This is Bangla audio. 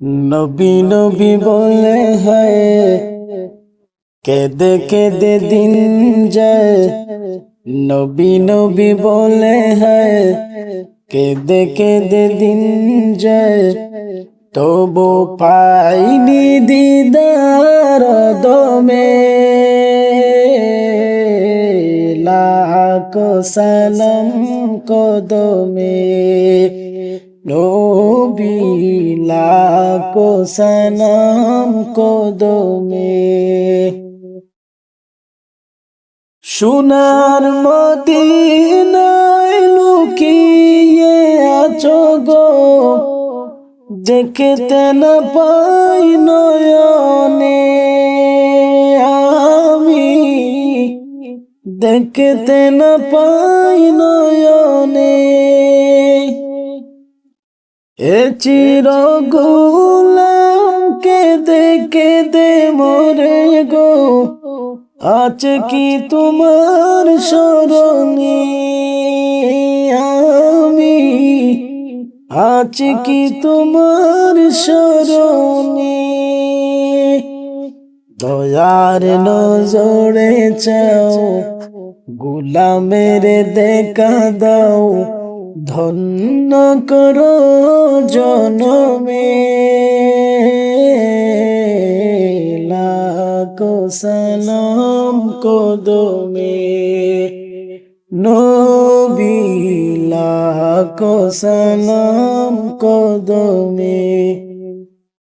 নবী নবী বলে হয়, কেদে কেদে দিন যায়। নবী নবী বলে হয়, কেদে কেদে দিন যায়। তবু পাইনি দিদার দমে, লাখ সালাম কদমে। নবী লাখ সালাম কদমে। সোনার মদিনায় লুকিয়ে আছো গো। দেখতে না পাই নয়নে। আমি দেখতে না পাই নয়নে। এ চির গোলাম কেদে কেদে মরে গো। আছে কি তোমার স্মরণে আমি? আছে কি তোমার স্মরণে? দয়ার নজরে চাও। গোলামের দেখা দাও। ধন্য কর জনমে। লাখো সালাম কদমে। নবী লাখো কদমে।